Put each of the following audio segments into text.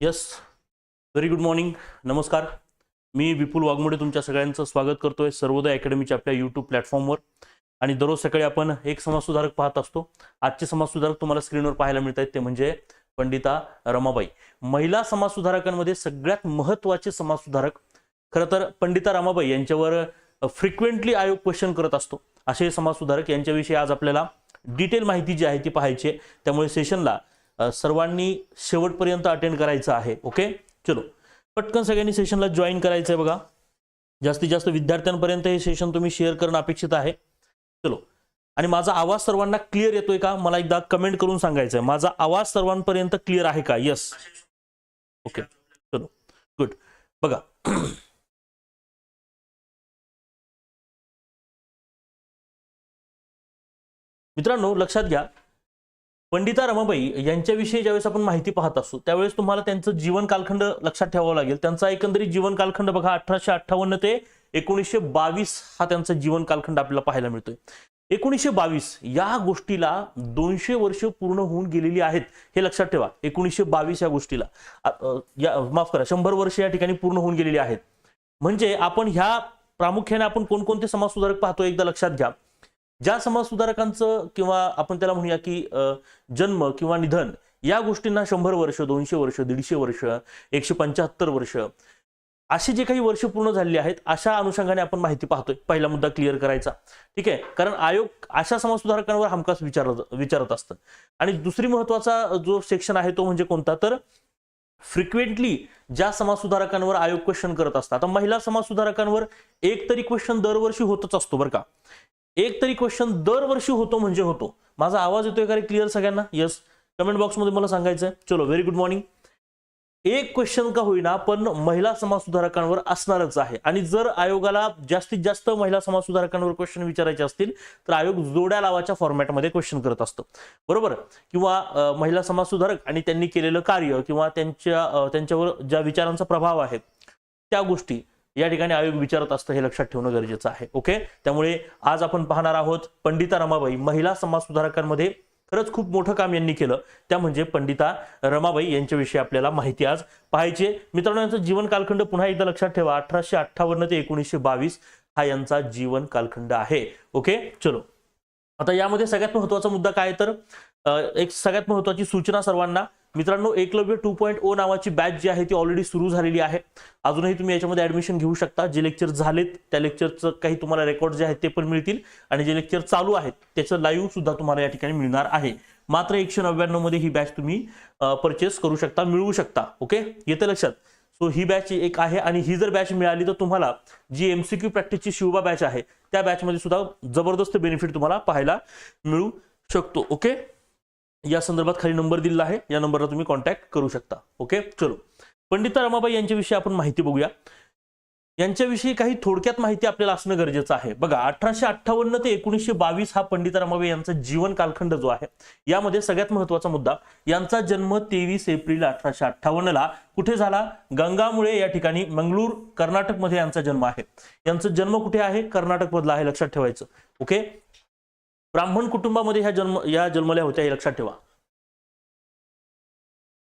Yes very good morning नमस्कार. मी विपुल वाघमोडे तुमच्या सगळ्यांचं स्वागत करतोय सर्वोदय अकॅडमीच्या आपल्या यूट्यूब प्लॅटफॉर्मवर आणि दररोज सकाळी आपण एक समाजसुधारक पाहत असतो. आजचे समाजसुधारक तुम्हाला स्क्रीनवर पाहायला मिळत आहेत ते म्हणजे पंडिता रमाबाई. महिला समाजसुधारकांमध्ये सगळ्यात महत्त्वाचे समाजसुधारक खरं तर पंडिता रमाबाई यांच्यावर फ्रिक्वेंटली आयोग क्वेश्चन करत असतो. असे समाजसुधारक यांच्याविषयी आज आपल्याला डिटेल माहिती जी आहे ती पाहायची आहे. त्यामुळे सेशनला सर्वांनी शेवटपर्यंत अटेंड करायचं आहे ओके चलो. पटकन सगळ्यांनी सेशनला जॉईन करायचं आहे बघा. जास्तीत जास्त विद्यार्थ्यांपर्यंत हे सेशन तुम्ही शेअर करणं अपेक्षित आहे. चलो. आणि माझा आवाज सर्वांना क्लिअर येतोय का? मला एकदा कमेंट करून सांगायचं आहे माझा आवाज सर्वांपर्यंत क्लिअर आहे का? यस ओके चलो. गुड बघा. मित्रांनो लक्षात घ्या. पंडिता रमाबाई यांच्याविषयी ज्यावेळेस आपण माहिती पाहत असतो त्यावेळेस तुम्हाला त्यांचं जीवन कालखंड लक्षात ठेवावं लागेल. त्यांचा एकंदरीत जीवन कालखंड बघा अठराशे अठ्ठावन्न ते एकोणीसशे बावीस हा त्यांचा जीवन कालखंड आपल्याला पाहायला मिळतोय. एकोणीसशे बावीस या गोष्टीला दोनशे वर्ष पूर्ण होऊन गेलेली आहेत हे लक्षात ठेवा. एकोणीसशे बावीस या गोष्टीला. या माफ करा शंभर वर्ष या ठिकाणी पूर्ण होऊन गेलेली आहेत. म्हणजे आपण ह्या प्रामुख्याने आपण कोणकोणते समाज सुधारक पाहतो एकदा लक्षात घ्या. ज्या समाज सुधारकांचं किंवा आपण त्याला म्हणूया की जन्म किंवा निधन या गोष्टींना शंभर वर्ष दोनशे वर्ष दीडशे वर्ष एकशे पंच्याहत्तर वर्ष अशी जे काही वर्ष पूर्ण झालेली आहेत अशा अनुषंगाने आपण माहिती पाहतोय. पहिला मुद्दा क्लिअर करायचा. ठीक आहे? कारण आयोग अशा समाज सुधारकांवर हमखास विचार विचारत असतं. आणि दुसरी महत्त्वाचा जो सेक्शन आहे तो म्हणजे कोणता? तर फ्रिक्वेंटली ज्या समाज सुधारकांवर आयोग क्वेश्चन करत असतात. आता महिला समाज सुधारकांवर एक तरी क्वेश्चन दरवर्षी होतच असतो बरं का. एक तरी क्वेश्चन दरवर्षी होतो म्हणजे होतो. माझा आवाज येतोय का रे? क्लिअर सगळ्यांना? येस कमेंट बॉक्समध्ये मला सांगायचं आहे चलो व्हेरी गुड मॉर्निंग एक क्वेश्चन का होईना पण महिला समाज सुधारकांवर असणारच आहे. आणि जर आयोगाला जास्तीत जास्त महिला समाज सुधारकांवर क्वेश्चन विचारायचे असतील तर आयोग जोड्या लावाच्या फॉर्मॅटमध्ये क्वेश्चन करत असतो. बरोबर? किंवा महिला समाज सुधारक आणि त्यांनी केलेलं कार्य किंवा त्यांच्या त्यांच्यावर ज्या विचारांचा प्रभाव आहे त्या गोष्टी. या ठिकाणी आयोग विचारत असतं हे लक्षात ठेवणं गरजेचं आहे. ओके त्यामुळे आज आपण पाहणार आहोत पंडिता रमाबाई महिला समाज सुधारकांमध्ये खरंच खूप मोठं काम यांनी केलं. त्या म्हणजे पंडिता रमाबाई यांच्याविषयी आपल्याला माहिती आज पाहायची मित्रांनो यांचं जीवन कालखंड पुन्हा एकदा लक्षात ठेवा. अठराशे अठ्ठावन्न ते एकोणीसशे बावीस हा यांचा जीवन कालखंड आहे. ओके चलो. आता यामध्ये सगळ्यात महत्त्वाचा मुद्दा काय तर? एक सगळ्यात महत्वाची सूचना सर्वांना. मित्रांनो एकलव्य टू पॉईंट ओ नावाची बॅच जी आहे ती ऑलरेडी सुरू झालेली आहे. अजूनही तुम्ही याच्यामध्ये ऍडमिशन घेऊ शकता. जे लेक्चर झालेत त्या लेक्चरचं काही तुम्हाला रेकॉर्ड जे आहेत ते पण मिळतील. आणि जे लेक्चर चालू आहेत त्याचं लाईव्ह सुद्धा तुम्हाला या ठिकाणी मिळणार आहे. मात्र एकशे नव्याण्णवमध्ये ही बॅच तुम्ही परचेस करू शकता मिळवू शकता. ओके येतं लक्षात. सो ही बॅच एक आहे आणि ही जर बॅच मिळाली तर तुम्हाला जी एमसीक्यू प्रॅक्टिसची शिवबा बॅच आहे त्या बॅचमध्ये सुद्धा जबरदस्त बेनिफिट तुम्हाला पाहायला मिळू शकतो. ओके या संदर्भात खाली नंबर दिलेला आहे. या नंबरला तुम्ही कॉन्टॅक्ट करू शकता. ओके चलो. पंडिता रमाबाई यांच्याविषयी आपण माहिती बघूया. यांच्याविषयी काही थोडक्यात माहिती आपल्याला असणं गरजेचं आहे. बघा अठराशे अठ्ठावन्न ते एकोणीसशे बावीस हा पंडिता रमाबाई यांचा जीवन कालखंड जो आहे यामध्ये सगळ्यात महत्त्वाचा मुद्दा यांचा जन्म तेवीस एप्रिल अठराशे अठ्ठावन्न ला कुठे झाला? गंगामुळे या ठिकाणी मंगळूर कर्नाटकमध्ये यांचा जन्म आहे. यांचा जन्म कुठे आहे? कर्नाटक मधला आहे लक्षात ठेवायचं. ओके ब्राह्मण कुटुंबामध्ये ह्या जन्म या जन्मल्या होत्या हे लक्षात ठेवा.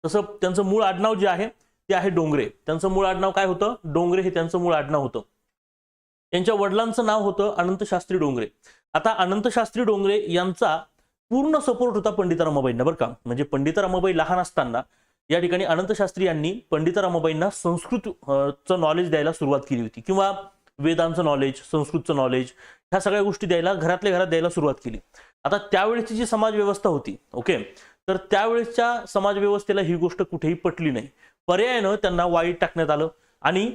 तसं त्यांचं मूळ आडनाव जे आहे ते आहे डोंगरे. त्यांचं मूळ आडनाव काय होतं? डोंगरे हे त्यांचं मूळ आडनाव होतं. त्यांच्या वडिलांचं नाव होतं अनंत शास्त्री डोंगरे. आता अनंत शास्त्री डोंगरे यांचा पूर्ण सपोर्ट होता पंडिता रमाबाईंना बरं का. म्हणजे पंडिता रमाबाई लहान असताना या ठिकाणी अनंत शास्त्री यांनी पंडिता रमाबाईंना संस्कृत नॉलेज द्यायला सुरुवात केली होती. किंवा वेदांचं नॉलेज संस्कृतचं नॉलेज ह्या सगळ्या गोष्टी द्यायला घरातल्या घरात द्यायला सुरुवात केली. आता त्यावेळेची जी समाज व्यवस्था होती ओके? तर त्यावेळेसच्या समाज व्यवस्थेला ही गोष्ट कुठेही पटली नाही. पर्यायानं त्यांना वाईट टाकण्यात आलं आणि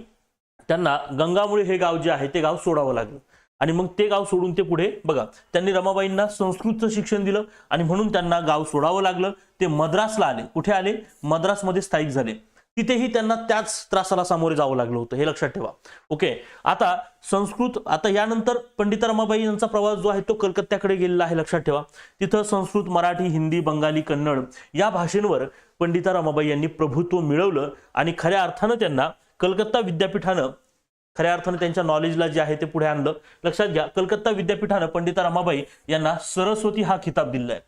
त्यांना गंगामुळे हे गाव जे आहे ते गाव सोडावं लागलं. आणि मग ते गाव सोडून ते पुढे बघा त्यांनी रमाबाईंना संस्कृतचं शिक्षण दिलं आणि म्हणून त्यांना गाव सोडावं लागलं. ते मद्रासला आले. कुठे आले? मद्रासमध्ये स्थायिक झाले. तिथेही त्यांना त्याच त्रासाला सामोरे जावं लागलं होतं हे लक्षात ठेवा. ओके आता संस्कृत आता यानंतर पंडिता रमाबाई यांचा प्रवास जो आहे तो कलकत्त्याकडे गेलेला आहे लक्षात ठेवा. तिथं संस्कृत मराठी हिंदी बंगाली कन्नड या भाषेंवर पंडिता रमाबाई यांनी प्रभुत्व मिळवलं आणि खऱ्या अर्थानं त्यांना कलकत्ता विद्यापीठानं खऱ्या अर्थानं त्यांच्या नॉलेजला जे आहे ते पुढे आणलं. लक्षात घ्या कलकत्ता विद्यापीठानं पंडिता रमाबाई यांना सरस्वती हा खिताब दिलाय.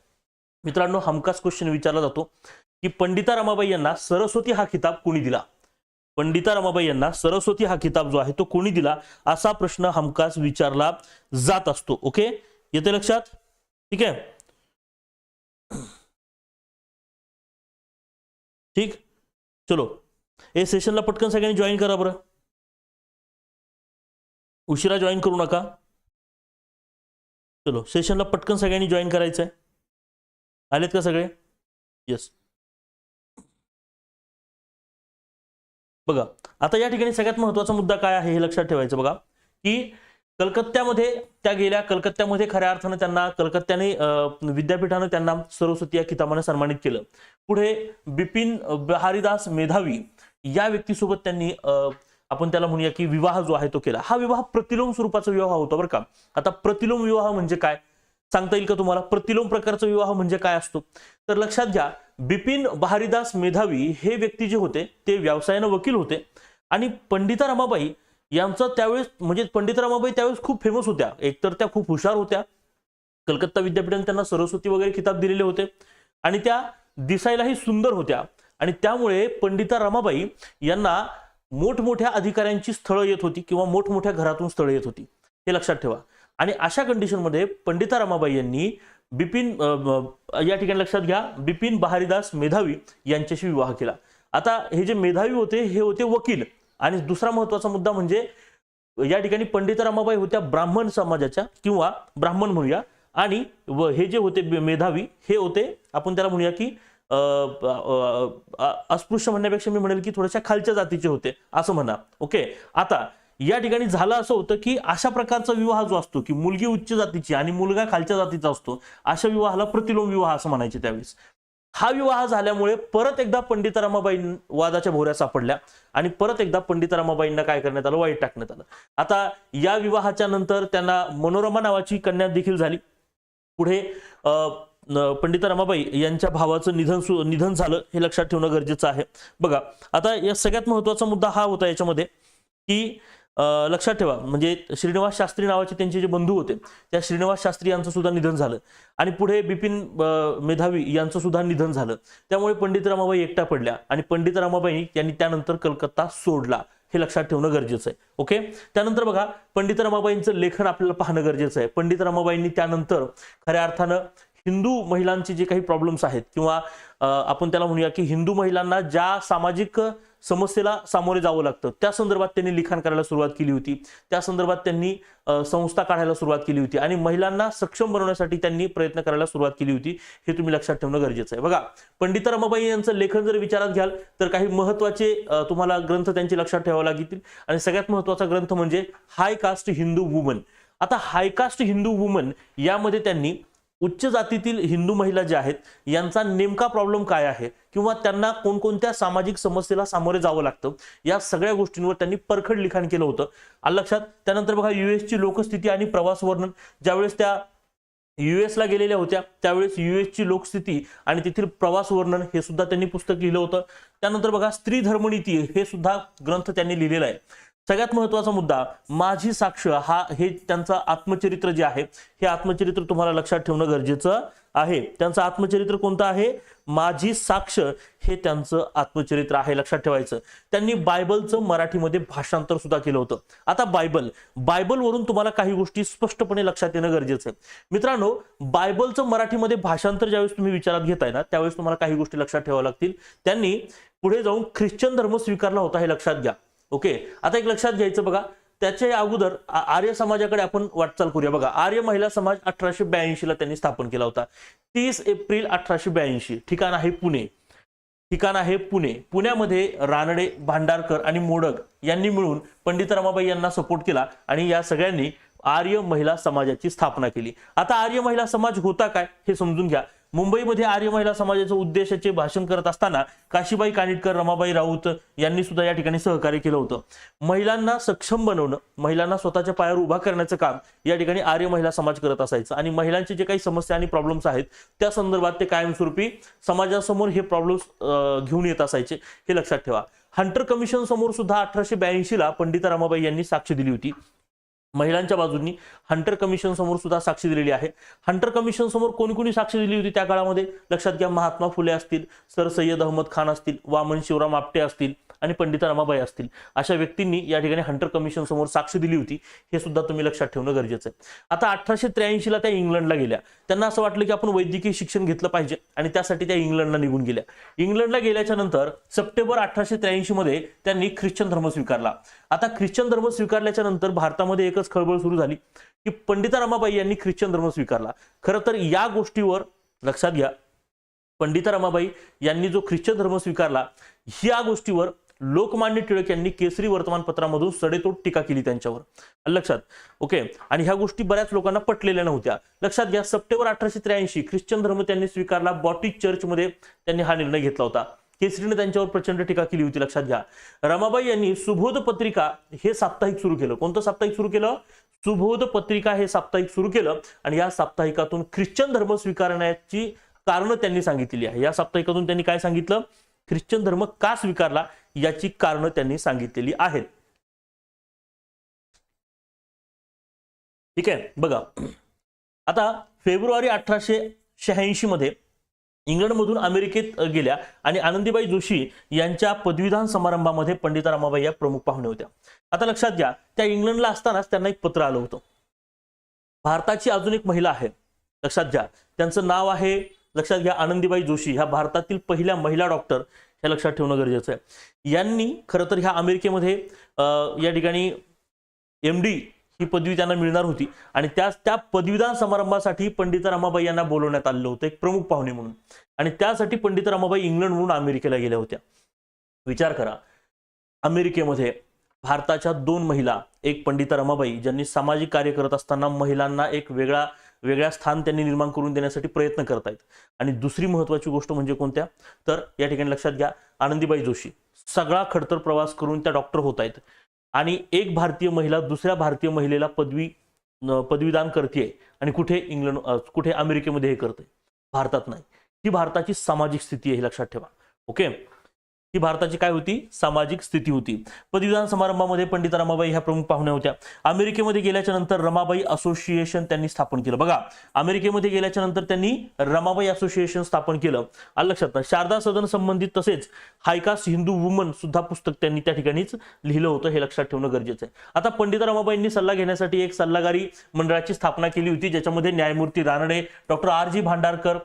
मित्रांनो हमखास क्वेश्चन विचारला जातो. की पंडिता रमाबाई यांना सरस्वती हा खिताब कोणी दिला? पंडिता रमाबाई यांना सरस्वती हा किताब जो आहे तो कोणी दिला? असा प्रश्न हमखास विचारला जात असतो. ओके? येते लक्षात? ठीक आहे? ठीक? चलो. हे सेशनला पटकन सगळ्यांनी जॉईन करा बरं. उशिरा जॉईन करू नका. चलो सेशनला पटकन सगळ्यांनी जॉईन करायचं आहे आलेत का सगळे? येस बघा आता या ठिकाणी सगळ्यात महत्त्वाचा मुद्दा काय आहे हे लक्षात ठेवायचं बघा की कलकत्त्यामध्ये त्या गेल्या कलकत्त्यामध्ये खऱ्या अर्थानं त्यांना कलकत्त्याने विद्यापीठानं त्यांना सरस्वती या किताबाने सन्मानित केलं. पुढे बिपिन हरिदास मेधावी या व्यक्तीसोबत त्यांनी अं, आपण त्याला म्हणूया की विवाह जो आहे तो केला. हा विवाह प्रतिलोम स्वरूपाचा विवाह होता बरं का. आता प्रतिलोम विवाह म्हणजे काय? सांगता येईल का तुम्हाला? प्रतिलोम प्रकारचा विवाह म्हणजे काय असतो? तर लक्षात घ्या बिपिन बहारीदास मेधावी हे व्यक्ती जे होते ते व्यवसायानं वकील होते. आणि पंडिता रमाबाई यांचा त्यावेळेस म्हणजे पंडिता रमाबाई त्यावेळेस खूप फेमस होत्या. एकतर त्या खूप हुशार होत्या. कलकत्ता विद्यापीठाने त्यांना सरस्वती वगैरे किताब दिलेले होते. आणि त्या दिसायलाही सुंदर होत्या. आणि त्यामुळे पंडिता रमाबाई यांना मोठमोठ्या अधिकाऱ्यांची स्थळं येत होती किंवा मोठमोठ्या घरातून स्थळं येत होती. हे लक्षात ठेवा. आणि अशा कंडिशनमध्ये पंडिता रमाबाई यांनी बिपिन या ठिकाणी लक्षात घ्या बिपिन बहारीदास मेधावी यांच्याशी विवाह केला. आता हे जे मेधावी होते हे होते वकील. आणि दुसरा महत्त्वाचा मुद्दा म्हणजे या ठिकाणी पंडिता रमाबाई होत्या ब्राह्मण समाजाच्या किंवा ब्राह्मण म्हणूया. आणि व हे जे होते मेधावी हे होते आपण त्याला म्हणूया की अस्पृश्य म्हणण्यापेक्षा मी म्हणेल की थोड्याशा खालच्या जातीचे होते असं म्हणा. ओके? आता या ठिकाणी झालं असं होतं की अशा प्रकारचा विवाह जो असतो की मुलगी उच्च जातीची आणि मुलगा खालच्या जातीचा असतो अशा विवाहाला प्रतिलोम विवाह असं म्हणायचे त्यावेळेस. हा विवाह झाल्यामुळे परत एकदा पंडित रमाबाई वादाच्या भोऱ्या सापडल्या आणि परत एकदा पंडित रमाबाईंना काय करण्यात आलं? वाईट टाकण्यात आलं. आता या विवाहाच्या नंतर त्यांना मनोरमा नावाची कन्या देखील झाली. पुढे अ, पंडिता रमाबाई यांच्या भावाचं निधन सु- निधन झालं हे लक्षात ठेवणं गरजेचं आहे. बघा आता या सगळ्यात महत्त्वाचा मुद्दा हा होता याच्यामध्ये की लक्षात ठेवा. म्हणजे श्रीनिवास शास्त्री नावाचे त्यांचे जे बंधू होते त्या श्रीनिवास शास्त्री यांचं सुद्धा निधन झालं. आणि पुढे बिपिन मेधावी यांचं सुद्धा निधन झालं. त्यामुळे पंडित रमाबाई एकटा पडल्या आणि पंडित रमाबाई यांनी त्यानंतर कलकत्ता सोडला हे लक्षात ठेवणं गरजेचं आहे. ओके? त्यानंतर बघा पंडित रमाबाईंचं लेखन आपल्याला पाहणं गरजेचं आहे. पंडित रमाबाईंनी त्यानंतर खऱ्या अर्थानं हिंदू महिलांचे जे काही प्रॉब्लेम्स आहेत किंवा आपण त्याला म्हणूया की हिंदू महिलांना ज्या सामाजिक समस्येला सामोरे जावं लागतं. त्या संदर्भात त्यांनी लिखाण करायला सुरुवात केली होती. त्या संदर्भात त्यांनी संस्था काढायला सुरुवात केली होती आणि महिलांना सक्षम बनवण्यासाठी त्यांनी प्रयत्न करायला सुरुवात केली होती. हे तुम्ही लक्षात ठेवणं गरजेचं आहे. बघा पंडित रमाबाई यांचं लेखन जर विचारात घ्याल तर काही महत्त्वाचे तुम्हाला ग्रंथ त्यांचे लक्षात ठेवावे लागतील. आणि सगळ्यात महत्त्वाचा ग्रंथ म्हणजे हाय कास्ट हिंदू वुमन. आता हायकास्ट हिंदू वुमन यामध्ये त्यांनी उच्च जातीतील हिंदू महिला ज्या आहेत यांचा नेमका प्रॉब्लेम काय आहे? किंवा त्यांना कोणकोणत्या सामाजिक समस्येला सामोरे जावं लागतं? या सगळ्या गोष्टींवर त्यांनी परखड लिखाण केलं होतं. आलं लक्षात त्यानंतर बघा युएसची लोकस्थिती आणि प्रवास वर्णन. ज्यावेळेस त्या युएसला गेलेल्या होत्या त्यावेळेस युएसची लोकस्थिती आणि तेथील प्रवास वर्णन हे सुद्धा त्यांनी पुस्तक लिहिलं होतं. त्यानंतर बघा स्त्री धर्मनीती हे सुद्धा ग्रंथ त्यांनी लिहिलेला आहे. सगळ्यात महत्त्वाचा मुद्दा माझी साक्ष हा हे त्यांचं आत्मचरित्र जे आहे हे आत्मचरित्र तुम्हाला लक्षात ठेवणं गरजेचं आहे. त्यांचं आत्मचरित्र कोणतं आहे? माझी साक्ष हे त्यांचं आत्मचरित्र आहे लक्षात ठेवायचं. त्यांनी बायबलचं मराठीमध्ये भाषांतर सुद्धा केलं होतं. आता बायबल बायबलवरून तुम्हाला काही गोष्टी स्पष्टपणे लक्षात येणं गरजेचं आहे. मित्रांनो बायबलचं मराठीमध्ये भाषांतर ज्यावेळेस तुम्ही विचारात घेताय ना त्यावेळेस तुम्हाला काही गोष्टी लक्षात ठेवाव्या लागतील. त्यांनी पुढे जाऊन ख्रिश्चन धर्म स्वीकारला होता हे लक्षात घ्या. ओके आता एक लक्षात घ्यायचं बघा. त्याच्या अगोदर आर्य समाजाकडे आपण वाटचाल करूया. बघा आर्य महिला समाज अठराशे ब्याऐंशी ला त्यांनी स्थापन केला होता. तीस एप्रिल अठराशे ब्याऐंशी ठिकाण आहे पुणे. ठिकाण आहे पुणे. पुण्यामध्ये रानडे भांडारकर आणि मोडक यांनी मिळून पंडित रमाबाई यांना सपोर्ट केला आणि या सगळ्यांनी आर्य महिला समाजाची स्थापना केली. आता आर्य महिला समाज होता काय हे समजून घ्या. मुंबईमध्ये आर्य महिला समाजाच्या उद्देशाचे भाषण करत असताना काशीबाई कानिटकर रमाबाई राऊत यांनी सुद्धा या ठिकाणी सहकार्य केलं होतं. महिलांना सक्षम बनवणं महिलांना स्वतःच्या पायावर उभा करण्याचं काम या ठिकाणी आर्य महिला समाज करत असायचं. आणि महिलांचे जे काही समस्या आणि प्रॉब्लेम्स आहेत त्या संदर्भात ते कायमस्वरूपी समाजासमोर हे प्रॉब्लेम्स घेऊन येत असायचे हे लक्षात ठेवा. हंटर कमिशन समोर सुद्धा अठराशे ब्याऐंशी ला पंडिता रमाबाई यांनी साक्ष दिली होती. महिलांच्या बाजूंनी हंटर कमिशन समोर सुद्धा साक्षी दिलेली आहे. हंटर कमिशन समोर कोणी कोणी साक्षी दिली होती त्या काळामध्ये? लक्षात घ्या महात्मा फुले असतील सर सय्यद अहमद खान असतील वामन शिवराम आपटे असतील आणि पंडिता रमाबाई असतील. अशा व्यक्तींनी या ठिकाणी हंटर कमिशन समोर साक्ष दिली होती. हे सुद्धा तुम्ही लक्षात ठेवणं गरजेचं आहे. आता अठराशे त्र्याऐंशीला त्या इंग्लंडला गेल्या. त्यांना असं वाटलं की आपण वैद्यकीय शिक्षण घेतलं पाहिजे आणि त्यासाठी त्या इंग्लंडला निघून गेल्या. इंग्लंडला गेल्याच्यानंतर सप्टेंबर अठराशे त्र्याऐंशी मध्ये त्यांनी ख्रिश्चन धर्म स्वीकारला. आता ख्रिश्चन धर्म स्वीकारल्याच्या नंतर भारतामध्ये एकच खळबळ सुरू झाली की पंडिता रमाबाई यांनी ख्रिश्चन धर्म स्वीकारला. खरं तर या गोष्टीवर लक्षात घ्या. पंडिता रमाबाई यांनी जो ख्रिश्चन धर्म स्वीकारला या गोष्टीवर लोकमान्य टिळक यांनी केसरी वर्तमानपत्रामधून सडेतोड टीका केली त्यांच्यावर. लक्षात ओके आणि ह्या गोष्टी बऱ्याच लोकांना पटलेल्या नव्हत्या. लक्षात घ्या सप्टेंबर अठराशे त्र्याऐंशी ख्रिश्चन धर्म त्यांनी स्वीकारला बॉटिक चर्चमध्ये त्यांनी हा निर्णय घेतला होता. केसरीने त्यांच्यावर प्रचंड टीका केली होती लक्षात घ्या. रमाबाई यांनी सुबोध पत्रिका हे साप्ताहिक सुरू केलं. कोणतं साप्ताहिक सुरू केलं? सुबोध पत्रिका हे साप्ताहिक सुरू केलं आणि या साप्ताहिकातून ख्रिश्चन धर्म स्वीकारण्याची कारणं त्यांनी सांगितलेली आहे. या साप्ताहिकातून त्यांनी काय सांगितलं? ख्रिश्चन धर्म का स्वीकारला याची कारणं त्यांनी सांगितलेली आहेत. ठीक आहे? बघा. आता फेब्रुवारी अठराशे शहाऐंशी मध्ये इंग्लंडमधून अमेरिकेत गेल्या. आणि आनंदीबाई जोशी यांच्या पदवीदान समारंभामध्ये पंडिता रमाबाई या प्रमुख पाहुणे होत्या. आता लक्षात घ्या त्या इंग्लंडला असतानाच त्यांना एक पत्र आलं होतं. भारताची अजून एक महिला आहे. लक्षात घ्या त्यांचं नाव आहे लक्षात घ्या आनंदीबाई जोशी. ह्या भारतातील पहिल्या महिला डॉक्टर हे लक्षात ठेवणं गरजेचं आहे. यांनी खरं तर ह्या अमेरिकेमध्ये या ठिकाणी एम डी ही पदवी त्यांना मिळणार होती. आणि त्या त्या पदवीदान समारंभासाठी पंडित रमाबाई यांना बोलवण्यात आलेलं होतं एक प्रमुख पाहुणे म्हणून. आणि त्यासाठी पंडिता रमाबाई इंग्लंडवरून अमेरिकेला गेल्या होत्या. विचार करा अमेरिकेमध्ये भारताच्या दोन महिला एक पंडिता रमाबाई ज्यांनी सामाजिक कार्य करत असताना महिलांना एक वेगळा वेगळ्या स्थान त्यांनी निर्माण करून देण्यासाठी प्रयत्न करत आहेत आणि दुसरी महत्वाची गोष्ट म्हणजे कोणत्या? तर या ठिकाणी लक्षात घ्या आनंदीबाई जोशी. सगळा खडतर प्रवास करून त्या डॉक्टर होत आहेत आणि एक भारतीय महिला दुसऱ्या भारतीय महिलेला पदवी पदवीदान करते आणि कुठे इंग्लंड कुठे अमेरिकेमध्ये हे करते भारतात नाही. ही भारताची सामाजिक स्थिती आहे लक्षात ठेवा. ओके? ही भारताची काय होती? सामाजिक स्थिती होती. पदवीदान समारंभामध्ये पंडित रमाबाई ह्या प्रमुख पाहुण्या होत्या. अमेरिकेमध्ये गेल्याच्यानंतर रमाबाई असोसिएशन त्यांनी स्थापन केलं. बघा अमेरिकेमध्ये गेल्याच्यानंतर त्यांनी रमाबाई असोसिएशन स्थापन केलं. आलं लक्षात ना शारदा सदन संबंधित तसेच हायकास हिंदू वुमन सुद्धा पुस्तक त्यांनी त्या ठिकाणीच लिहिलं होतं हे लक्षात ठेवणं गरजेचं आहे. आता पंडिता रमाबाईंनी सल्ला घेण्यासाठी एक सल्लागारी मंडळाची स्थापना केली होती ज्याच्यामध्ये न्यायमूर्ती Ranade doctor R G Bhandarkar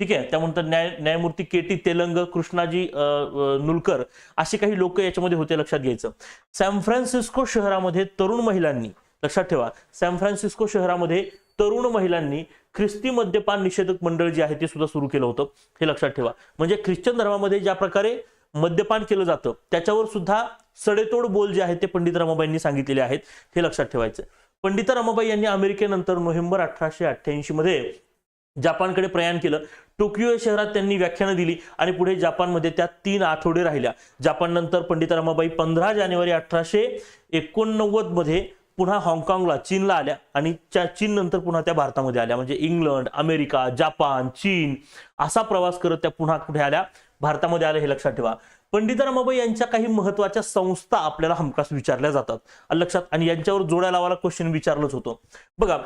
ठीक आहे? त्यानंतर न्याय न्यायमूर्ती के टी तेलंग कृष्णाजी नुलकर असे काही लोक याच्यामध्ये होते लक्षात घ्यायचं. सॅन फ्रान्सिस्को शहरामध्ये तरुण महिलांनी लक्षात ठेवा सॅन फ्रान्सिस्को शहरामध्ये तरुण महिलांनी ख्रिस्ती मद्यपान निषेधक मंडळ जे आहे ते सुद्धा सुरू केलं होतं हे लक्षात ठेवा. म्हणजे ख्रिश्चन धर्मामध्ये ज्या प्रकारे मद्यपान केलं जातं त्याच्यावर सुद्धा सडेतोड बोल जे आहेत ते पंडित रमाबाईंनी सांगितलेले आहेत हे लक्षात ठेवायचं. पंडिता रमाबाई यांनी अमेरिकेनंतर नोव्हेंबर अठराशे अठ्ठ्याऐंशी मध्ये जपानकडे प्रयाण केलं. टोकियो या शहरात त्यांनी व्याख्यानं दिली आणि पुढे जपानमध्ये त्या तीन आठवडे राहिल्या. जपान नंतर पंडिता रमाबाई पंधरा जानेवारी अठराशे एकोणनव्वदमध्ये पुन्हा हाँगकाँगला चीनला आल्या आणि त्या चीन नंतर पुन्हा त्या भारतामध्ये आल्या. म्हणजे इंग्लंड अमेरिका जपान चीन असा प्रवास करत त्या पुन्हा कुठे आल्या? भारतामध्ये आल्या हे लक्षात ठेवा. पंडित रमाबाई यांच्या काही महत्त्वाच्या संस्था आपल्याला हमखास विचारल्या जातात. लक्षात आणि यांच्यावर जोड्या लावायला क्वेश्चन विचारलंच होतं. बघा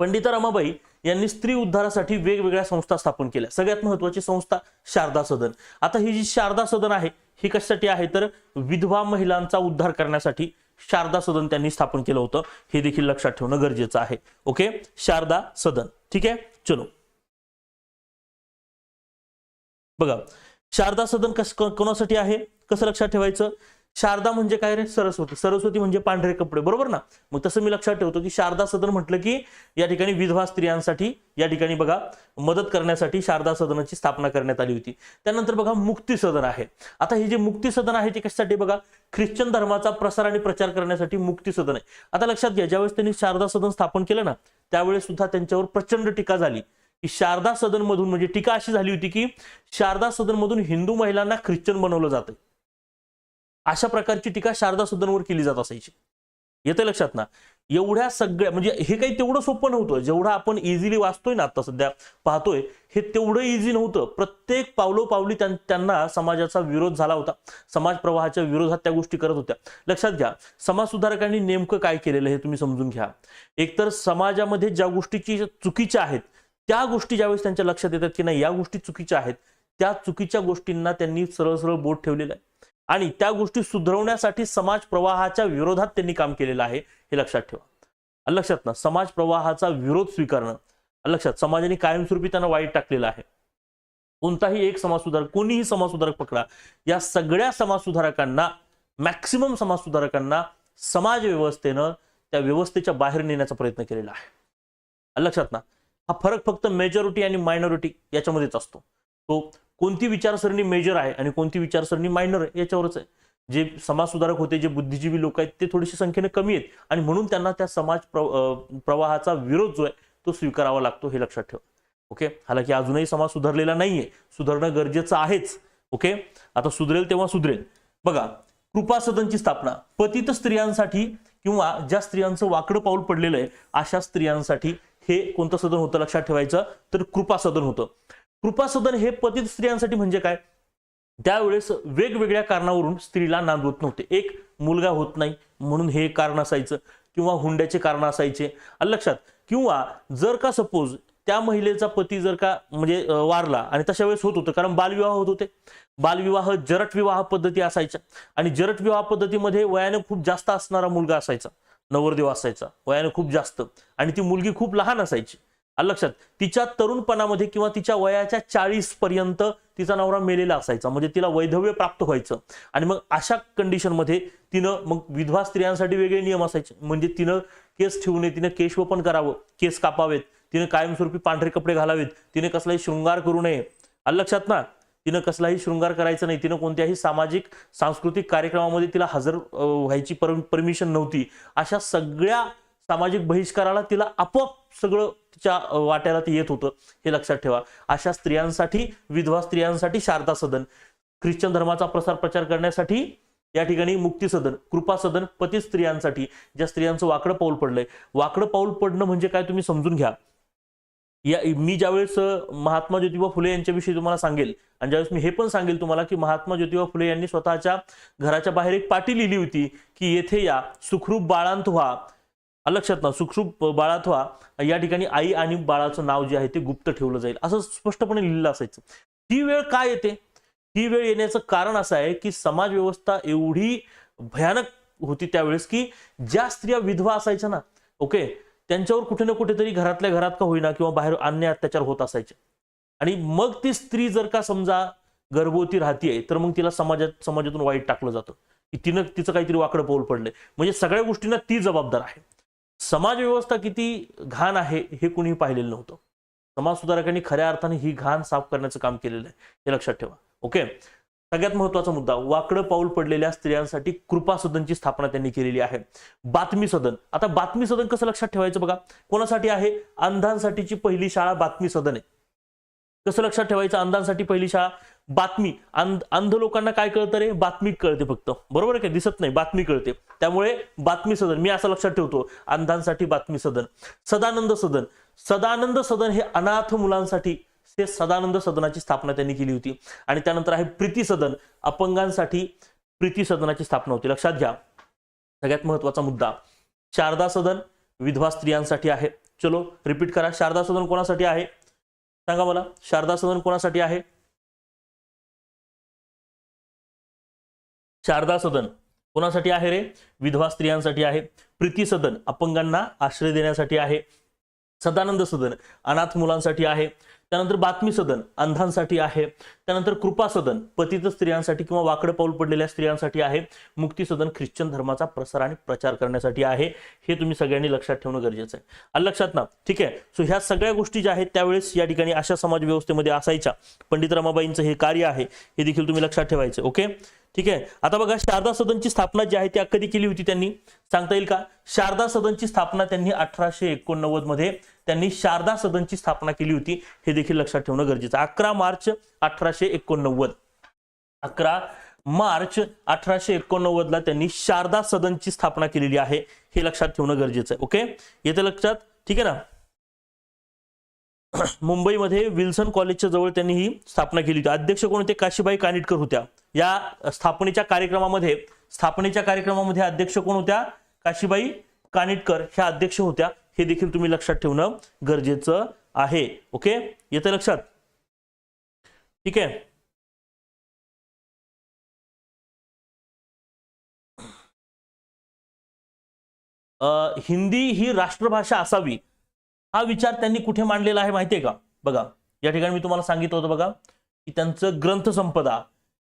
पंडिता रमाबाई यांनी स्त्री उद्धारासाठी वेगवेगळ्या संस्था स्थापन केल्या. सगळ्यात महत्वाची संस्था शारदा सदन. आता ही जी शारदा सदन आहे ही कशासाठी आहे? तर विधवा महिलांचा उद्धार करण्यासाठी शारदा सदन त्यांनी स्थापन केलं होतं. हे देखील लक्षात ठेवणं गरजेचं आहे. ओके? शारदा सदन. ठीक आहे? चलो. बघा शारदा सदन कस कोणासाठी आहे? कसं लक्षात ठेवायचं? शारदा म्हणजे काय रे? सरस्वती. सरस्वती म्हणजे पांढरे कपडे. बरोबर ना? मग तसं मी लक्षात ठेवतो की शारदा सदन म्हटलं की या ठिकाणी विधवा स्त्रियांसाठी या ठिकाणी बघा मदत करण्यासाठी शारदा सदनाची स्थापना करण्यात आली होती. त्यानंतर बघा मुक्ती सदन आहे. आता हे जे मुक्ती सदन आहे ते कशासाठी बघा? ख्रिश्चन धर्माचा प्रसार आणि प्रचार करण्यासाठी मुक्ती सदन आहे. आता लक्षात घ्या ज्यावेळेस त्यांनी शारदा सदन स्थापन केलं ना त्यावेळेस सुद्धा त्यांच्यावर प्रचंड टीका झाली. की शारदा सदन मधून म्हणजे टीका अशी झाली होती की शारदा सदन मधून हिंदू महिलांना ख्रिश्चन बनवलं जातं अशा प्रकारची टीका शारदा सदनवर केली जात असायची. येते लक्षात ना? एवढ्या सगळ्या म्हणजे हे काही तेवढं सोपं नव्हतं. जेवढं आपण इझिली वाचतोय ना आता सध्या पाहतोय हे तेवढं इझी नव्हतं. प्रत्येक पावलोपावली त्यांना समाजाचा विरोध झाला होता. समाज प्रवाहाच्या विरोधात त्या गोष्टी करत होत्या. लक्षात घ्या समाज सुधारकांनी नेमकं काय केलेलं हे तुम्ही समजून घ्या. एकतर समाजामध्ये ज्या गोष्टीची चुकीच्या आहेत त्या गोष्टी ज्यावेळेस त्यांच्या लक्षात येतात की नाही या गोष्टी चुकीच्या आहेत त्या चुकीच्या गोष्टींना त्यांनी सरळ सरळ बोट ठेवलेलं आहे. आणि त्या गोष्टी सुधारवण्यासाठी समाज प्रवाहाच्या विरोधात त्यांनी काम केलेलं आहे हे लक्षात ठेवा. लक्षात ना समाज प्रवाहाचा विरोध स्वीकारणं. लक्षात समाजाने कायमस्वरूपी त्यांना वाईट टाकलेलं आहे. कोणताही एक समाजसुधारक कोणीही समाजसुधारक पकडा या सगळ्या समाज सुधारकांना मॅक्सिमम समाज सुधारकांना समाज व्यवस्थेनं त्या व्यवस्थेच्या बाहेर नेण्याचा प्रयत्न केलेला आहे. लक्षात ना हा फरक फक्त मेजॉरिटी आणि मायनॉरिटी याच्यामध्येच असतो. तो कोणती विचारसरणी मेजर आहे आणि कोणती विचारसरणी मायनर आहे याच्यावरच आहे. जे समाज सुधारक होते जे बुद्धिजीवी लोक आहेत ते थोडीशी संख्येने कमी आहेत. आणि म्हणून त्यांना त्या समाज प्रवाहाचा विरोध जो आहे तो स्वीकारावा लागतो हे लक्षात ठेवा. ओके? हालाकी अजूनही समाज सुधारलेला नाहीये. सुधारणं गरजेचं आहेच. ओके? आता सुधरेल तेव्हा सुधरेल. बघा कृपा सदनची स्थापना पतित स्त्रियांसाठी किंवा ज्या स्त्रियांचं वाकडं पाऊल पडलेलं आहे अशा स्त्रियांसाठी हे कोणतं सदन होतं लक्षात ठेवायचं? तर कृपा सदन होतं. कृपा सदन हे पतित स्त्रियांसाठी म्हणजे काय? त्यावेळेस वेगवेगळ्या कारणावरून स्त्रीला नांदवत नव्हते. एक मुलगा होत नाही म्हणून हे कारण असायचं किंवा हुंड्याचे कारण असायचे. लक्षात किंवा जर का सपोज त्या महिलेचा पती जर का म्हणजे वारला आणि तशा वेळेस होत होतं. कारण बालविवाह होत होते. बालविवाह जरट विवाह पद्धती असायच्या. आणि जरट विवाह पद्धतीमध्ये वयाने खूप जास्त असणारा मुलगा असायचा. नवरदेव असायचा. वयाने खूप जास्त. आणि ती मुलगी खूप लहान असायची. लक्षात? तिच्या तरुणपणामध्ये किंवा तिच्या वयाच्या चाळीस पर्यंत तिचा नवरा मेलेला असायचा. म्हणजे तिला वैधव्य प्राप्त व्हायचं. आणि मग अशा कंडिशनमध्ये तिनं मग विधवा स्त्रियांसाठी वेगळे नियम असायचे. म्हणजे तिनं केस ठेवू नये तिनं केशवपण करावं केस कापावेत. तिनं कायमस्वरूपी पांढरे कपडे घालावेत. तिने कसलाही शृंगार करू नये. आलं लक्षात ना? तिनं कसलाही शृंगार करायचा नाही. तिनं कोणत्याही सामाजिक सांस्कृतिक कार्यक्रमामध्ये तिला हजर व्हायची परमिशन नव्हती. अशा सगळ्या सामाजिक बहिष्काराला तिला आपोआप सगळं तिच्या वाट्याला ते येत होतं हे लक्षात ठेवा. अशा स्त्रियांसाठी विधवा स्त्रियांसाठी शारदा सदन. ख्रिश्चन धर्माचा प्रसार प्रचार करण्यासाठी या ठिकाणी मुक्ती सदन कृपा सदन पती स्त्रियांसाठी ज्या स्त्रियांचं वाकडं पाऊल पडलंय. वाकडं पाऊल पडणं म्हणजे काय तुम्ही समजून घ्या. या मी ज्यावेळेस महात्मा ज्योतिबा फुले यांच्याविषयी तुम्हाला सांगेल आणि ज्यावेळेस मी हे पण सांगेल तुम्हाला की महात्मा ज्योतिबा फुले यांनी स्वतःच्या घराच्या बाहेर एक पाटी लिहिली होती की येथे या सुखरूप बाळांत व्हा लक्षात ना सुखरूप बाळात व्हा या ठिकाणी आई आणि बाळाचं नाव जे आहे ते गुप्त ठेवलं जाईल. असं स्पष्टपणे लिहिलं असायचं. ही वेळ काय येते? ही वेळ येण्याचं कारण असं आहे की समाज व्यवस्था एवढी भयानक होती त्यावेळेस की ज्या स्त्रिया विधवा असायच्या ना ओके त्यांच्यावर कुठे ना कुठेतरी घरातल्या घरात का होईना किंवा बाहेर अन्य अत्याचार होत असायचे. आणि मग ती स्त्री जर का समजा गर्भवती राहतीये तर मग तिला समाजात समाजातून वाईट टाकलं जातं. की तिनं तिचं काहीतरी वाकडं पाऊल पडलंय. म्हणजे सगळ्या गोष्टींना ती जबाबदार आहे. समाज व्यवस्था किती घाण आहे हे कुणीही पाहिलेलं नव्हतं. समाज सुधारकांनी खऱ्या अर्थाने ही घाण साफ करण्याचं काम केलेलं आहे हे लक्षात ठेवा. ओके? सगळ्यात महत्त्वाचा मुद्दा वाकडं पाऊल पडलेल्या स्त्रियांसाठी कृपा सदनची स्थापना त्यांनी केलेली आहे. बातमी सदन. आता बातमी सदन कसं लक्षात ठेवायचं बघा? कोणासाठी आहे? अंधांसाठीची पहिली शाळा बातमी सदन आहे. कसं लक्षात ठेवायचं? अंधांसाठी पहिली शाळा? बातमी. अंध अंध लोकांना काय कळतं रे? बातमी कळते फक्त. बरोबर आहे का दिसत नाही बातमी कळते. त्यामुळे बातमी सदन. मी असं लक्षात ठेवतो. अंधांसाठी बातमी सदन. सदानंद सदन. सदानंद सदन हे अनाथ मुलांसाठी ते सदानंद सदनाची स्थापना त्यांनी केली होती. आणि त्यानंतर आहे प्रीती सदन. अपंगांसाठी प्रीती सदनाची स्थापना होती. लक्षात घ्या. सगळ्यात महत्त्वाचा मुद्दा. शारदा सदन विधवा स्त्रियांसाठी आहे. चलो रिपीट करा. शारदा सदन कोणासाठी आहे? सांगा मला. शारदा सदन कोणासाठी आहे? शारदा सदन. कोणासाठी आहे रे? विधवा स्त्रियांसाठी आहे. प्रीती सदन अपंगांना आश्रय देण्यासाठी आहे. सदानंद सदन अनाथ मुलांसाठी आहे. त्यानंतर बातमी सदन अंधांसाठी आहे. त्यानंतर कृपा सदन पतित स्त्रियांसाठी किंवा वाकडं पाऊल पडलेल्या स्त्रियांसाठी आहे. मुक्ती सदन ख्रिश्चन धर्माचा प्रसार आणि प्रचार करण्यासाठी आहे. हे तुम्ही सगळ्यांनी लक्षात ठेवणं गरजेचं आहे. आणि लक्षात ना ठीक आहे? सो ह्या सगळ्या गोष्टी ज्या आहेत त्यावेळेस या ठिकाणी अशा समाज व्यवस्थेमध्ये असायच्या. पंडित रमाबाईंचं हे कार्य आहे. हे देखील तुम्ही लक्षात ठेवायचं ओके? ठीक आहे? आता बघा शारदा सदनची स्थापना जी आहे ती कधी केली होती त्यांनी? सांगता येईल का? शारदा सदनची स्थापना त्यांनी अठराशे एकोणनव्वदमध्ये त्यांनी शारदा सदनची स्थापना केली होती. हे देखील लक्षात ठेवणं गरजेचं आहे. अकरा मार्च अठराशे एकोणनव्वद. अकरा मार्च अठराशे एकोणनव्वदला त्यांनी शारदा सदनची स्थापना केलेली आहे. हे लक्षात ठेवणं गरजेचं आहे. ओके? येते लक्षात? ठीक आहे ना? मुंबईमध्ये विल्सन कॉलेजच्या जवळ त्यांनी ही स्थापना केली होती. अध्यक्ष कोण होते? काशीबाई कानिटकर होत्या. या स्थापनेच्या कार्यक्रमामध्ये स्थापनेच्या कार्यक्रमामध्ये अध्यक्ष कोण होत्या? काशीबाई कानिटकर ह्या अध्यक्ष होत्या. हे देखील तुम्ही लक्षात ठेवणं गरजेचं आहे. ओके येतं लक्षात? ठीक आहे? हिंदी ही राष्ट्रभाषा असावी. हा विचार त्यांनी कुठे मांडलेला आहे माहितीये का? बघा या ठिकाणी मी तुम्हाला सांगितलं होतं बघा की त्यांचं ग्रंथसंपदा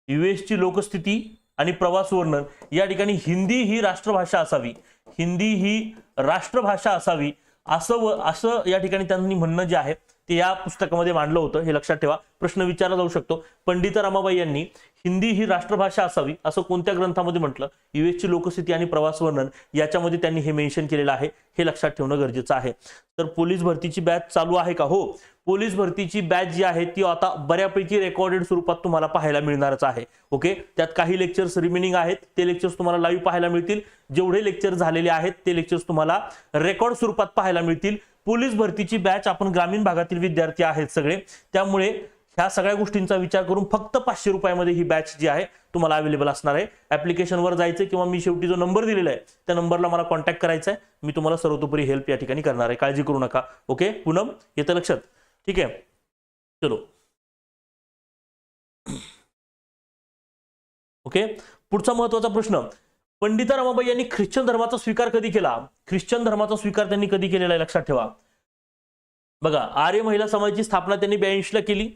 युएसची ची लोकस्थिती आणि प्रवास वर्णन. या ठिकाणी हिंदी ही राष्ट्रभाषा असावी. हिंदी ही राष्ट्रभाषा असावी. असं व असं या ठिकाणी त्यांनी म्हणणं जे आहे ते या पुस्तकामध्ये मांडलं होतं हे लक्षात ठेवा. प्रश्न विचारला जाऊ शकतो. पंडित रमाबाई यांनी हिंदी ही राष्ट्रभाषा असावी असं कोणत्या ग्रंथामध्ये म्हटलं? युएसची ची लोकस्थिती आणि प्रवास वर्णन याच्यामध्ये त्यांनी हे मेन्शन केलेलं आहे हे लक्षात ठेवणं गरजेचं आहे. तर पोलीस भरतीची बॅच चालू आहे का? हो. पोलीस भरतीची बॅच जी आहे ती आता बऱ्यापैकी रेकॉर्डेड स्वरूपात तुम्हाला पाहायला मिळणारच आहे. ओके त्यात काही लेक्चर्स रिमेनिंग आहेत ते लेक्चर्स तुम्हाला लाईव्ह पाहायला मिळतील. जेवढे लेक्चर झालेले आहेत ते लेक्चर्स तुम्हाला रेकॉर्ड स्वरूपात पाहायला मिळतील. पोलीस भरतीची बॅच आपण ग्रामीण भागातील विद्यार्थी आहेत सगळे. त्यामुळे ह्या सगळ्या गोष्टींचा विचार करून फक्त पाचशे रुपयामध्ये ही बॅच जी आहे तुम्हाला अवेलेबल असणार आहे. ऍप्लिकेशनवर जायचं किंवा मी शेवटी जो नंबर दिलेला आहे त्या नंबरला मला कॉन्टॅक्ट करायचा आहे मी तुम्हाला सर्वतोपरी हेल्प या ठिकाणी करणार आहे. काळजी करू नका. ओके पूनम येतं लक्षात. ठीक आहे? चलो. ओके पुढचा महत्त्वाचा प्रश्न. पंडिता रमाबाई यांनी ख्रिश्चन धर्माचा स्वीकार कधी केला? ख्रिश्चन धर्माचा स्वीकार त्यांनी कधी केलेला आहे? लक्षात ठेवा. बघा आर्य महिला समाजाची स्थापना त्यांनी ब्याऐंशीला केली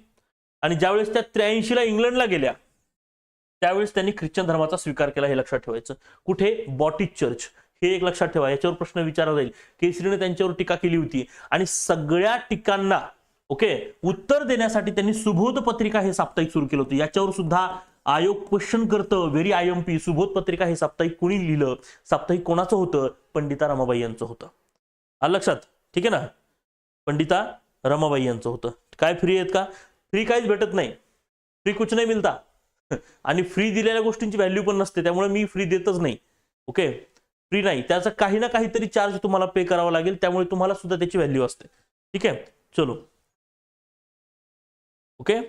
आणि ज्यावेळेस त्या त्र्याऐंशीला इंग्लंडला गेल्या त्यावेळेस त्यांनी ख्रिश्चन धर्माचा स्वीकार केला हे लक्षात ठेवायचं. कुठे? बॉटिज चर्च. हे एक लक्षात ठेवा. याच्यावर प्रश्न विचारला जाईल. केसरीने त्यांच्यावर टीका केली होती. आणि सगळ्या टीकांना ओके उत्तर देण्यासाठी त्यांनी सुबोध पत्रिका हे साप्ताहिक सुरू केलं होतं. याच्यावर सुद्धा आयोग क्वेश्चन करतं. Very I M P. Subodh Patrika हे साप्ताहिक कोणी लिहिलं? साप्ताहिक कोणाचं होतं? पंडिता रमाबाई यांचं होतं. आलं लक्षात? ठीक आहे ना? पंडिता रमाबाई यांचं होतं. काय फ्री आहेत का? फ्री काहीच भेटत नाही. फ्री कुछ नाही मिळता आणि फ्री दिलेल्या गोष्टींची व्हॅल्यू पण नसते. त्यामुळे मी फ्री देतच नाही. ओके फ्री नाही. त्याचा काही ना काहीतरी चार्ज तुम्हाला पे करावा लागेल. त्यामुळे तुम्हाला सुद्धा त्याची व्हॅल्यू असते. ठीक आहे? चलो. ओके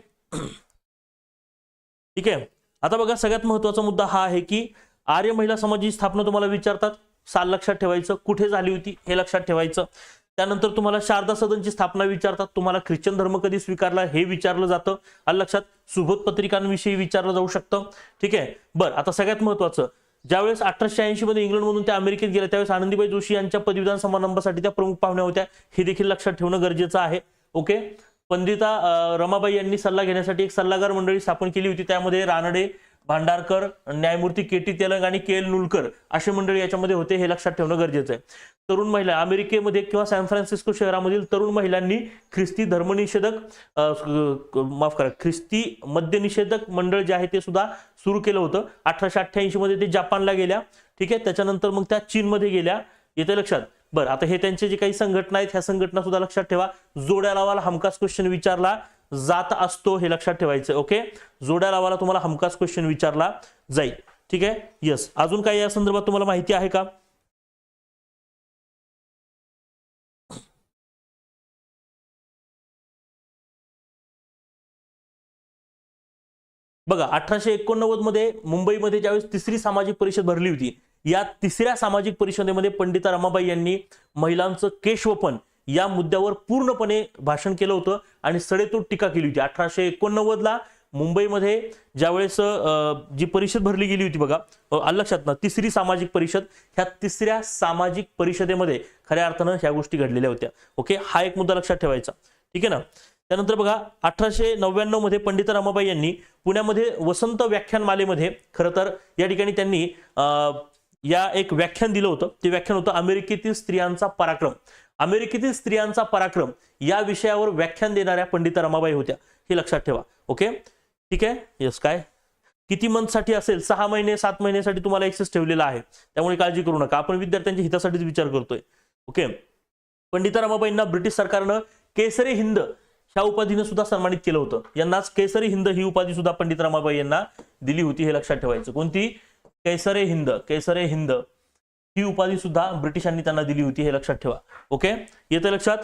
ठीक आहे? आता बघा सगळ्यात महत्त्वाचा मुद्दा हा आहे की आर्य महिला समाजाची स्थापना तुम्हाला विचारतात साल लक्षात ठेवायचं कुठे झाली होती हे लक्षात ठेवायचं. त्यानंतर तुम्हाला शारदा सदनची स्थापना विचारतात तुम्हाला ख्रिश्चन धर्म कधी स्वीकारला हे विचारलं जातं. आणि लक्षात सुबोध पत्रिकांविषयी विचारलं जाऊ शकतं. ठीक आहे? बरं आता सगळ्यात महत्वाचं ज्यावेळेस अठराशे ऐंशी मध्ये इंग्लंडमधून त्या अमेरिकेत गेल्या त्यावेळेस आनंदीबाई जोशी यांच्या पदवीदान समारंभासाठी त्या प्रमुख पाहुण्या होत्या. हे देखील लक्षात ठेवणं गरजेचं आहे. ओके? पंडिता रमाबाई यांनी सल्ला घेण्यासाठी एक सल्लागार मंडळी स्थापन केली होती. त्यामध्ये रानडे भांडारकर न्यायमूर्ती के टी तेलंग आणि के एल नुलकर असे मंडळी याच्यामध्ये होते. हे लक्षात ठेवणं गरजेचं आहे. तरुण महिला अमेरिकेमध्ये किंवा सॅन फ्रान्सिस्को शहरामधील तरुण महिलांनी ख्रिस्ती धर्मनिषेधक माफ करा ख्रिस्ती मद्यनिषेधक मंडळ जे आहे ते सुद्धा सुरू केलं होतं. अठराशे अठ्ठ्याऐंशी मध्ये ते जपानला गेल्या. ठीक आहे? त्याच्यानंतर मग त्या चीनमध्ये गेल्या. येते लक्षात? बरं आता हे त्यांचे जे काही संघटना आहेत ह्या संघटना सुद्धा लक्षात ठेवा. जोड्या लावाला हमखास क्वेश्चन विचारला. जात असतो हे लक्षात ठेवायचं ओके जोड्या लावाला तुम्हाला हमखास क्वेश्चन विचारला जाईल. ठीक आहे? यस अजून काही या संदर्भात तुम्हाला माहिती आहे का? बघा अठराशे एकोणनव्वदमध्ये मुंबईमध्ये ज्यावेळेस तिसरी सामाजिक परिषद भरली होती या तिसऱ्या सामाजिक परिषदेमध्ये पंडिता रमाबाई यांनी महिलांचं केशवपन या मुद्द्यावर पूर्णपणे भाषण केलं होतं आणि सडेतोड टीका केली होती. अठराशे एकोणनव्वदला मुंबईमध्ये ज्यावेळेस अं, जी परिषद भरली गेली होती बघा लक्षात ना? तिसरी सामाजिक परिषद ह्या तिसऱ्या सामाजिक परिषदेमध्ये खऱ्या अर्थानं ह्या गोष्टी घडलेल्या होत्या. ओके? हा एक मुद्दा लक्षात ठेवायचा. ठीक आहे ना? त्यानंतर बघा अठराशे नव्याण्णवमध्ये पंडित रमाबाई यांनी पुण्यामध्ये वसंत व्याख्यानमालेमध्ये खरं तर या ठिकाणी त्यांनी या एक व्याख्यान दिलं होतं. ते व्याख्यान होतं अमेरिकेतील स्त्रियांचा पराक्रम. अमेरिकेतील स्त्रियांचा पराक्रम या विषयावर व्याख्यान देणाऱ्या पंडिता रमाबाई होत्या. हे लक्षात ठेवा. ओके? ठीक आहे? यस काय? किती मंथसाठी असेल? सहा महिने सात महिन्यासाठी तुम्हाला एक्सेस ठेवलेला आहे. त्यामुळे काळजी करू नका. आपण विद्यार्थ्यांच्या हितासाठीच विचार करतोय. ओके? पंडिता रमाबाईंना ब्रिटिश सरकारनं केसरी हिंद ह्या उपाधीनं सुद्धा सन्मानित केलं होतं. यांनाच केसरी हिंद ही उपाधी सुद्धा पंडित रमाबाई यांना दिली होती हे लक्षात ठेवायचं. कोणती? केसरे हिंद केसरे हिंद. ही उपाधी सुद्धा ब्रिटिशांनी त्यांना दिली होती हे लक्षात ठेवा. ओके? येते लक्षात?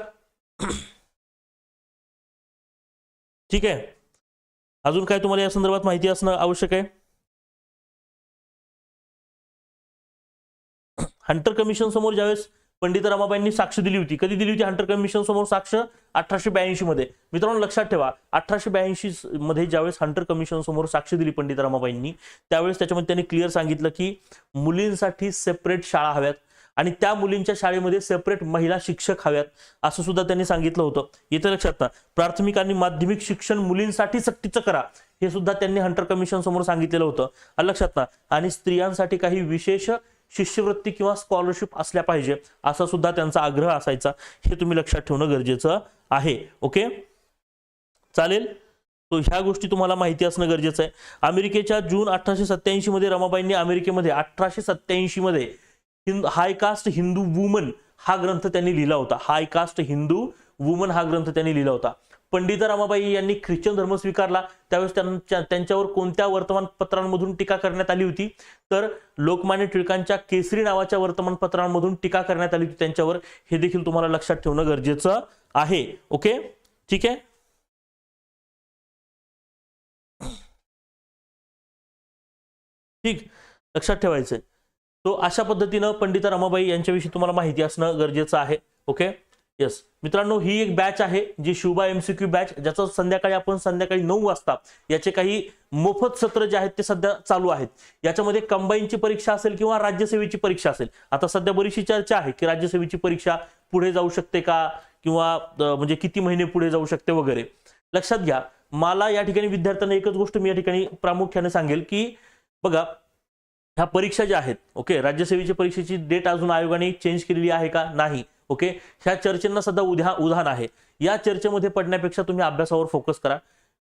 ठीक आहे. अजून काय तुम्हाला या संदर्भात माहिती असणं आवश्यक आहे? हंटर कमिशन समोर ज्यावेळेस पंडित रमाबाईंनी साक्ष दिली होती. कधी दिली होती? हंटर कमिशन समोर साक्ष? अठराशे ब्याऐंशी मध्ये. मित्रांनो लक्षात ठेवा. अठराशे ब्याऐंशी मध्ये ज्यावेळेस हंटर कमिशन समोर साक्ष दिली पंडित रमाबाईंनी त्यावेळेस त्याच्यामध्ये त्यांनी क्लिअर सांगितलं की मुलींसाठी सेपरेट शाळा हव्यात आणि त्या मुलींच्या शाळेमध्ये सेपरेट महिला शिक्षक हव्यात असं सुद्धा त्यांनी सांगितलं होतं. येतं लक्षात ना? प्राथमिक आणि माध्यमिक शिक्षण मुलींसाठी सक्तीचं करा. हे सुद्धा त्यांनी हंटर कमिशन समोर सांगितलेलं होतं. लक्षात ना? आणि स्त्रियांसाठी काही विशेष शिष्यवृत्ती किंवा स्कॉलरशिप असल्या पाहिजे असा सुद्धा त्यांचा आग्रह असायचा. हे तुम्ही लक्षात ठेवणं गरजेचं आहे. ओके चालेल? तो ह्या गोष्टी तुम्हाला माहिती असणं गरजेचं आहे. अमेरिकेच्या जून अठराशे सत्याऐंशी मध्ये रमाबाईंनी अमेरिकेमध्ये अठराशे सत्याऐंशी मध्ये हिंद हाय कास्ट हिंदू वुमन हा ग्रंथ त्यांनी लिहिला होता. हाय कास्ट हिंदू वुमन हा ग्रंथ त्यांनी लिहिला होता. पंडित रमाबाई यांनी ख्रिश्चन धर्म स्वीकारला. त्यावेळेस त्यांच्या त्यांच्यावर कोणत्या वर्तमानपत्रांमधून टीका करण्यात आली होती? तर लोकमान्य टिळकांच्या केसरी नावाच्या वर्तमानपत्रांमधून टीका करण्यात आली होती त्यांच्यावर. हे देखील तुम्हाला लक्षात ठेवणं गरजेचं आहे. ओके? ठीक आहे? ठीक. लक्षात ठेवायचंय. तो अशा पद्धतीनं पंडित रमाबाई यांच्याविषयी तुम्हाला माहिती असणं गरजेचं आहे. ओके? येस मित्रांनो ही एक बॅच आहे जी शुभा एमसीक्यू बॅच ज्याचं संध्याकाळी आपण संध्याकाळी नऊ वाजता याचे काही मोफत सत्र जे आहेत ते सध्या चालू आहेत. याच्यामध्ये कंबाईनची परीक्षा असेल किंवा राज्यसेवेची परीक्षा असेल आता सध्या बरीचशी चर्चा आहे की राज्यसेवेची परीक्षा पुढे जाऊ शकते का? किंवा म्हणजे किती महिने पुढे जाऊ शकते वगैरे. लक्षात घ्या मला या ठिकाणी विद्यार्थ्यांना एकच गोष्ट मी या ठिकाणी प्रामुख्याने सांगेल की बघा ह्या परीक्षा ज्या आहेत ओके राज्यसेवेची परीक्षेची डेट अजून आयोगाने चेंज केलेली आहे का? नाही. ओके? ह्या चर्चेंना सध्या उद्या उदाहरण आहे. या चर्चेमध्ये पडण्यापेक्षा तुम्ही अभ्यासावर फोकस करा.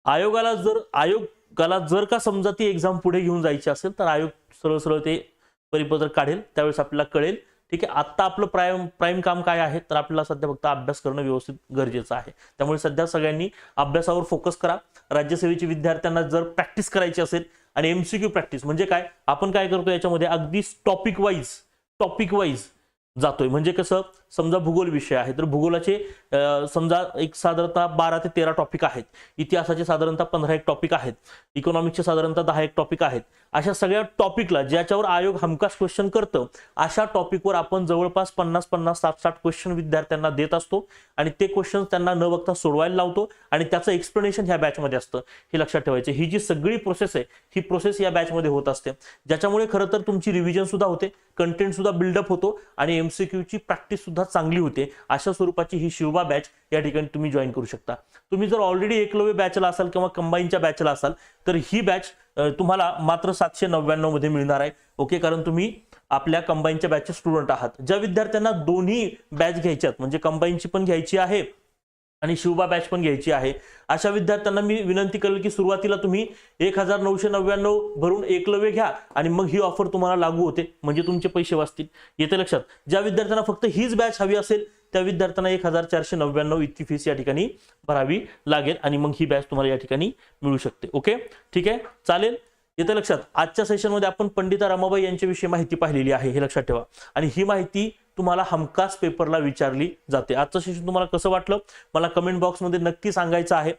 आयोगाला जर आयोगाला जर का समजा ती एक्झाम पुढे घेऊन जायची असेल तर आयोग सरळ सरळ ते परिपत्रक काढेल. त्यावेळेस आपल्याला कळेल. ठीक आहे? आत्ता आपलं प्राईम प्राईम काम काय आहे तर आपल्याला सध्या फक्त अभ्यास करणं व्यवस्थित गरजेचं आहे. त्यामुळे सध्या सगळ्यांनी अभ्यासावर फोकस करा. राज्यसेवेचे विद्यार्थ्यांना जर प्रॅक्टिस करायची असेल आणि एमसीक्यू प्रॅक्टिस म्हणजे काय? आपण काय करतो याच्यामध्ये अगदी टॉपिक वाईज टॉपिक वाईज जातोय. म्हणजे कसं? समजा भूगोल विषय आहे तर भूगोलाचे समजा एक साधारणतः बारा ते तेरा टॉपिक आहेत. इतिहासाचे साधारणतः पंधरा एक टॉपिक आहेत. इकॉनॉमिक्सचे साधारणतः दहा एक टॉपिक आहेत. अशा सगळ्या टॉपिकला ज्याच्यावर आयोग हमखास क्वेश्चन करतं अशा टॉपिकवर आपण जवळपास पन्नास पन्नास साठ साठ क्वेश्चन विद्यार्थ्यांना देत असतो आणि ते क्वेश्चन त्यांना न बघता सोडवायला लावतो आणि त्याचं एक्सप्लेनेशन ह्या बॅचमध्ये असतं. हे लक्षात ठेवायचं. ही जी सगळी प्रोसेस आहे ही प्रोसेस या बॅचमध्ये होत असते. ज्याच्यामुळे खरं तर तुमची रिव्हिजन सुद्धा होते कंटेंट सुद्धा बिल्डअप होतो आणि एमसीक्यूची प्रॅक्टिस सुद्धा चांगली होते. अशा स्वरूपाची ही शिवबा बॅच या ठिकाणी तुम्ही जॉईन करू शकता. तुम्ही जर ऑलरेडी एकलव्य बॅचला असाल किंवा कंबाईनच्या बॅचला असाल तर ही बॅच तुम्हाला मात्र सातशे नव्याण्णवमध्ये मिळणार आहे. ओके कारण तुम्ही आपल्या कंबाईनच्या बॅचचे स्टुडंट आहात. ज्या विद्यार्थ्यांना दोन्ही बॅच घ्यायच्यात म्हणजे कंबाईनची पण घ्यायची आहे आणि शिवबा बॅच पण घ्यायची आहे. अशा विद्यार्थ्यांना मी विनंती करेल की सुरुवातीला तुम्ही एक हजार नऊशे नव्याण्णव भरून एकलव्य घ्या आणि मग ही ऑफर तुम्हाला लागू होते. म्हणजे तुमचे पैसे वाचतील. येते लक्षात. ज्या विद्यार्थ्यांना फक्त हीच बॅच हवी असेल त्या विद्यार्थ्यांना एक हजार चारशे नव्याण्णव इतकी फीस या ठिकाणी भरावी लागेल आणि मग ही बॅच तुम्हाला या ठिकाणी मिळू शकते. ओके ठीक आहे? चालेल? येते लक्षात. आजच्या सेशनमध्ये आपण पंडिता रमाबाई यांच्याविषयी माहिती पाहिलेली आहे. हे लक्षात ठेवा. आणि ही माहिती तुम्हाला हमखास पेपरला विचारली जाते. आजचं सेशन तुम्हाला कसं वाटलं? मला कमेंट बॉक्समध्ये नक्की सांगायचं आहे.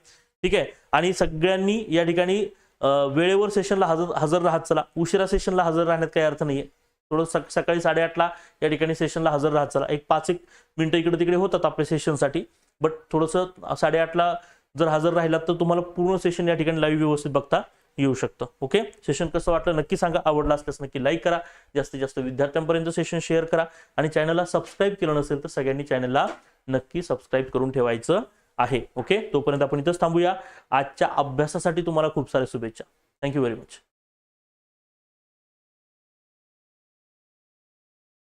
ठीक आहे? आणि सगळ्यांनी या ठिकाणी वेळेवर सेशनला हजर हजर राहत चला. उशिरा सेशनला हजर राहण्यात काही अर्थ नाहीये. थोडं सक सकाळी साडेआठला या ठिकाणी सेशनला हजर राहत चला. एक पाच एक मिनटं इकडे तिकडे होतात आपल्या सेशनसाठी बट थोडंसं साडेआठला जर हजर राहिलात तर तुम्हाला पूर्ण सेशन या ठिकाणी लाईव्ह व्यवस्थित बघता येऊ शकतं. ओके सेशन कसं वाटलं? नक्की सांगा. आवडलं असल्यास नक्की लाईक करा. जास्तीत जास्त विद्यार्थ्यांपर्यंत सेशन शेअर करा. आणि चॅनलला सबस्क्राईब केलं नसेल तर सगळ्यांनी चॅनलला नक्की सबस्क्राईब करून ठेवायचं आहे. ओके तोपर्यंत आपण इथंच थांबूया. आजच्या अभ्यासासाठी तुम्हाला खूप साऱ्या शुभेच्छा. Thank you very much